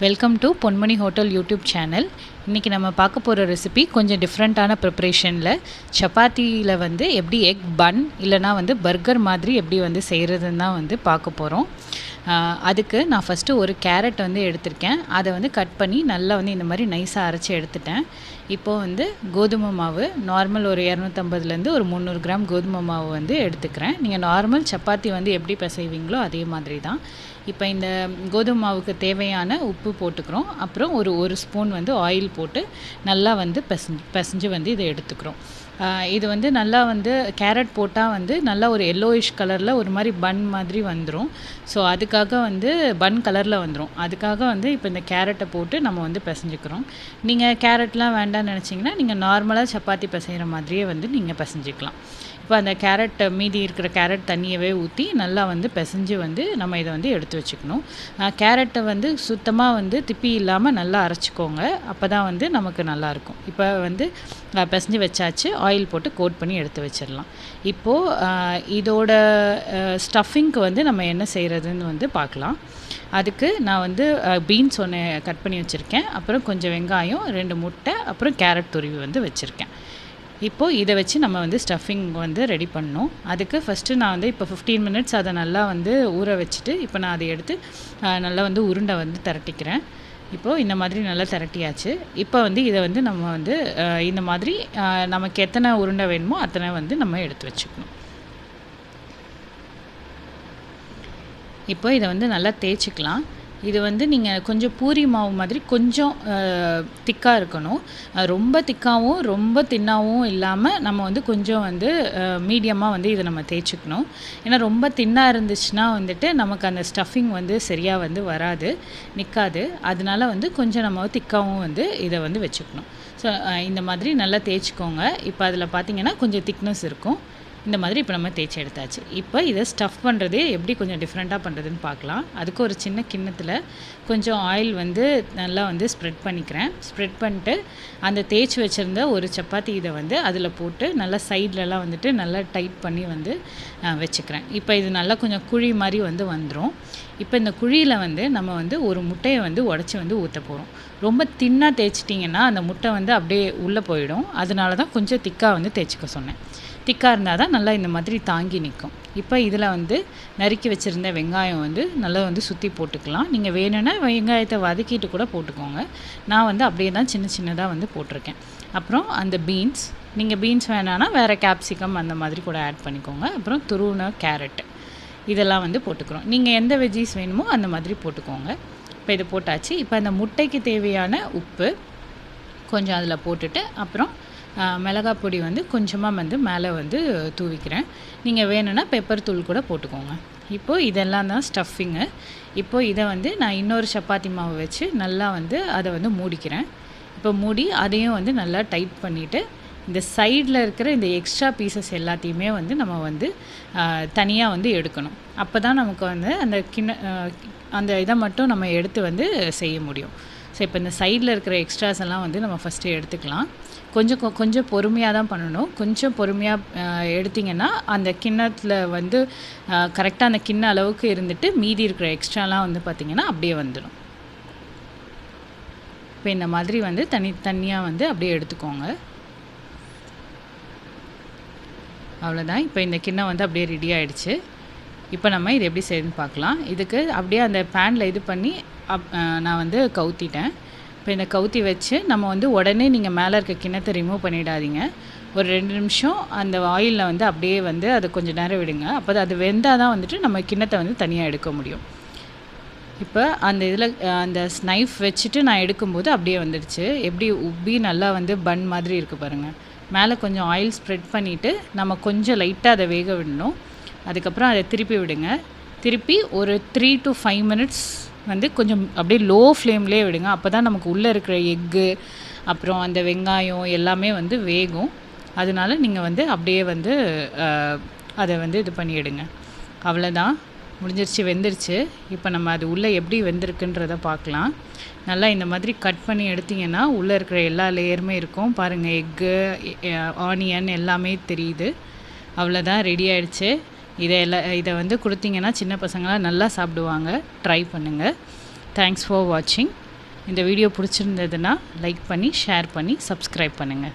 Welcome to Ponmani Hotel YouTube channel. இன்றைக்கி நம்ம பார்க்க போகிற ரெசிபி கொஞ்சம் டிஃப்ரெண்ட்டான ப்ரிப்ரேஷனில் சப்பாத்தியில் வந்து எப்படி எக் பன் இல்லைனா வந்து பர்கர் மாதிரி எப்படி வந்து செய்கிறதுன்னு தான் வந்து பார்க்க போகிறோம் அதுக்கு நான் ஃபஸ்ட்டு ஒரு கேரட் வந்து எடுத்திருக்கேன். அதை வந்து கட் பண்ணி நல்லா வந்து இந்த மாதிரி நைஸாக அரைச்சி எடுத்துட்டேன். இப்போது வந்து கோதுமை மாவு நார்மல் ஒரு இரநூத்தம்பதுலேருந்து ஒரு முந்நூறு கிராம் கோதுமை மாவு வந்து எடுத்துக்கிறேன். நீங்கள் நார்மல் சப்பாத்தி வந்து எப்படி பிசைவீங்களோ அதே மாதிரி தான். இப்போ இந்த கோதுமை மாவுக்கு தேவையான உப்பு போட்டுக்கிறோம். அப்புறம் ஒரு ஒரு ஸ்பூன் வந்து ஆயில் போட்டு நல்லா வந்து பிசைஞ்சு பிசைஞ்சு வந்து இதை எடுத்துக்கிறோம். இது வந்து நல்லா வந்து கேரட் போட்டால் வந்து நல்லா ஒரு எல்லோயிஷ் கலரில் ஒரு மாதிரி பன் மாதிரி வந்துடும் ஸோ அதுக்காக வந்து பன் கலரில் வந்துடும் அதுக்காக வந்து இப்போ இந்த கேரட்டை போட்டு நம்ம வந்து பிசைஞ்சுக்கிறோம். நீங்கள் கேரட்லாம் வேண்டாம்னு நினச்சிங்கன்னா நீங்கள் நார்மலாக சப்பாத்தி பிசைகிற மாதிரியே வந்து நீங்கள் பிசைஞ்சிக்கலாம். இப்போ அந்த கேரட் மீதி இருக்கிற கேரட் தண்ணியவே ஊற்றி நல்லா வந்து பிசைஞ்சு வந்து நம்ம இதை வந்து எடுத்து வச்சுக்கணும். கேரட்டை வந்து சுத்தமாக வந்து திப்பி இல்லாமல் நல்லா அரைச்சிக்கோங்க. அப்போ தான் வந்து நமக்கு நல்லாயிருக்கும் இப்போ வந்து பிசைஞ்சு வச்சாச்சு. ஆயில் போட்டு கோட் பண்ணி எடுத்து வச்சிடலாம். இப்போது இதோட ஸ்டஃபிங்க்கு வந்து நம்ம என்ன செய்கிறதுன்னு வந்து பார்க்கலாம். அதுக்கு நான் வந்து பீன்ஸ் ஒன்று கட் பண்ணி வச்சுருக்கேன். அப்புறம் கொஞ்சம் வெங்காயம் ரெண்டு முட்டை அப்புறம் கேரட் துருவி வந்து வச்சுருக்கேன். இப்போது இதை வச்சு நம்ம வந்து ஸ்டஃபிங் வந்து ரெடி பண்ணோம் அதுக்கு ஃபஸ்ட்டு நான் வந்து இப்போ ஃபிஃப்டீன் மினிட்ஸ் அதை நல்லா வந்து ஊற வச்சுட்டு இப்போ நான் அதை எடுத்து நல்லா வந்து உருண்டை வந்து திரட்டிக்கிறேன். இப்போது இந்த மாதிரி நல்லா திரட்டியாச்சு. இப்போ வந்து இதை வந்து நம்ம வந்து இந்த மாதிரி நமக்கு எத்தனை உருண்டை வேணுமோ அத்தனை வந்து நம்ம எடுத்து வச்சுக்கணும். இப்போ இதை வந்து நல்லா தேய்ச்சிக்கலாம். இது வந்து நீங்கள் கொஞ்சம் பூரி மாவு மாதிரி கொஞ்சம் திக்காக இருக்கணும். ரொம்ப திக்காகவும் ரொம்ப தின்னாகவும் இல்லாமல் நம்ம வந்து கொஞ்சம் வந்து மீடியமாக வந்து இதை நம்ம தேய்ச்சிக்கணும். ஏன்னா ரொம்ப தின்னாக இருந்துச்சுன்னா வந்துட்டு நமக்கு அந்த ஸ்டஃபிங் வந்து சரியாக வந்து வராது நிற்காது அதனால வந்து கொஞ்சம் நம்ம திக்காகவும் வந்து இதை வந்து வச்சுக்கணும். ஸோ இந்த மாதிரி நல்லா தேய்ச்சிக்கோங்க. இப்போ அதில் பார்த்தீங்கன்னா கொஞ்சம் திக்னஸ் இருக்கும். இந்த மாதிரி இப்போ நம்ம தேய்ச்சி எடுத்தாச்சு. இப்போ இதை ஸ்டஃப் பண்ணுறது எப்படி கொஞ்சம் டிஃப்ரெண்ட்டாக பண்ணுறதுன்னு பார்க்கலாம் அதுக்கு ஒரு சின்ன கிண்ணத்தில் கொஞ்சம் ஆயில் வந்து நல்லா வந்து ஸ்ப்ரெட் பண்ணிக்கிறேன். ஸ்ப்ரெட் பண்ணிட்டு அந்த தேய்ச்சி வச்சுருந்த ஒரு சப்பாத்தி இதை வந்து அதில் போட்டு நல்லா சைட்லலாம் வந்துட்டு நல்லா டைட் பண்ணி வந்து வச்சுக்கிறேன். இப்போ இது நல்லா கொஞ்சம் குழி மாதிரி வந்து வந்துடும் இப்போ இந்த குழியில் வந்து நம்ம வந்து ஒரு முட்டையை வந்து உடச்சி வந்து ஊற்ற போகிறோம் ரொம்ப தின்னாக தேய்ச்சிட்டிங்கன்னா அந்த முட்டை வந்து அப்படியே உள்ளே போயிடும். அதனால தான் கொஞ்சம் திக்காக வந்து தேய்ச்சிக்க சொன்னேன். திக்காக இருந்தால் தான் நல்லா இந்த மாதிரி தாங்கி நிற்கும் இப்போ இதில் வந்து நறுக்கி வச்சுருந்த வெங்காயம் வந்து நல்லா வந்து சுற்றி போட்டுக்கலாம். நீங்கள் வேணும்னா வெங்காயத்தை வதக்கிட்டு கூட போட்டுக்கோங்க. நான் வந்து அப்படியே தான் சின்ன சின்னதாக வந்து போட்டிருக்கேன். அப்புறம் அந்த பீன்ஸ் நீங்கள் பீன்ஸ் வேணான்னா வேறு கேப்சிகம் அந்த மாதிரி கூட ஆட் பண்ணிக்கோங்க. அப்புறம் துருவுன கேரட் இதெல்லாம் வந்து போட்டுக்கிறோம். நீங்கள் எந்த வெஜ்ஜீஸ் வேணுமோ அந்த மாதிரி போட்டுக்கோங்க. இப்போ இது போட்டாச்சு. இப்போ அந்த முட்டைக்கு தேவையான உப்பு கொஞ்சம் அதில் போட்டுட்டு அப்புறம் மிளகாய் பொடி வந்து கொஞ்சமாக வந்து மேலே வந்து தூவிக்கிறேன். நீங்கள் வேணும்னா பெப்பர் தூள் கூட போட்டுக்கோங்க. இப்போது இதெல்லாம் தான் ஸ்டஃபிங்கு இப்போது இதை வந்து நான் இன்னொரு சப்பாத்தி மாவு வச்சு நல்லா வந்து அதை வந்து மூடிக்கிறேன். இப்போ மூடி அதையும் வந்து நல்லா டைட் பண்ணிவிட்டு இந்த சைடில் இருக்கிற இந்த எக்ஸ்ட்ரா பீசஸ் எல்லாத்தையுமே வந்து நம்ம வந்து தனியாக வந்து எடுக்கணும். அப்போ தான் நமக்கு வந்து அந்த கிண்ண அந்த இதை மட்டும் நம்ம எடுத்து வந்து செய்ய முடியும். ஸோ இப்போ இந்த சைடில் இருக்கிற எக்ஸ்ட்ராஸ் எல்லாம் வந்து நம்ம ஃபஸ்ட்டு எடுத்துக்கலாம். கொஞ்சம் கொஞ்சம் பொறுமையாக தான் பண்ணணும். கொஞ்சம் பொறுமையாக எடுத்திங்கன்னா அந்த கிண்ணத்தில் வந்து கரெக்டாக அந்த கிண்ண அளவுக்கு இருந்துட்டு மீதி இருக்கிற எக்ஸ்ட்ராலாம் வந்து பார்த்திங்கன்னா அப்படியே வந்துடும் இப்போ இந்த மாதிரி வந்து தனி தனியாக வந்து அப்படியே எடுத்துக்கோங்க. அவ்வளோதான் இப்போ இந்த கிண்ணம் வந்து அப்படியே ரெடி ஆகிடுச்சு இப்போ நம்ம இது எப்படி செய்யுதுன்னு பார்க்கலாம். இதுக்கு அப்படியே அந்த பேனில் இது பண்ணி அப் நான் வந்து கவுத்திட்டேன். இப்போ இந்த கவுத்தி வச்சு நம்ம வந்து உடனே நீங்கள் மேலே இருக்க கிண்ணத்தை ரிமூவ் பண்ணிடாதீங்க. ஒரு ரெண்டு நிமிஷம் அந்த ஆயிலில் வந்து அப்படியே வந்து அதை கொஞ்சம் நேரம் விடுங்க. அப்போ அது வெந்தால் தான் வந்துட்டு நம்ம கிண்ணத்தை வந்து தனியாக எடுக்க முடியும். இப்போ அந்த இதில் அந்த நைஃப் வச்சுட்டு நான் எடுக்கும்போது அப்படியே வந்துடுச்சு. எப்படி உப்பி நல்லா வந்து பன் மாதிரி இருக்குது பாருங்கள் மேலே கொஞ்சம் ஆயில் ஸ்ப்ரெட் பண்ணிவிட்டு நம்ம கொஞ்சம் லைட்டாக அதை வேக விடணும். அதுக்கப்புறம் அதை திருப்பி விடுங்க. திருப்பி ஒரு த்ரீ டு ஃபைவ் மினிட்ஸ் வந்து கொஞ்சம் அப்படியே லோ ஃப்ளேம்லேயே விடுங்க. அப்போ தான் நமக்கு உள்ளே இருக்கிற எக்கு அப்புறம் அந்த வெங்காயம் எல்லாமே வந்து வேகும். அதனால நீங்கள் வந்து அப்படியே வந்து அதை வந்து இது பண்ணிவிடுங்க அவ்வளோதான் முடிஞ்சிருச்சு வெந்துருச்சு. இப்போ நம்ம அது உள்ளே எப்படி வெந்திருக்குன்றத பார்க்கலாம். நல்லா இந்த மாதிரி கட் பண்ணி எடுத்திங்கன்னா உள்ளே இருக்கிற எல்லா லேயருமே இருக்கும். பாருங்கள் எக்கு ஆனியன் எல்லாமே தெரியுது. அவ்வளோதான் ரெடி ஆகிடுச்சு இதை எல்லாம் இதை வந்து கொடுத்தீங்கன்னா சின்ன பசங்களாம் நல்லா சாப்பிடுவாங்க. ட்ரை பண்ணுங்கள் தேங்க்ஸ் ஃபார் வாட்சிங் இந்த வீடியோ பிடிச்சிருந்ததுன்னா லைக் பண்ணி ஷேர் பண்ணி சப்ஸ்கிரைப் பண்ணுங்கள்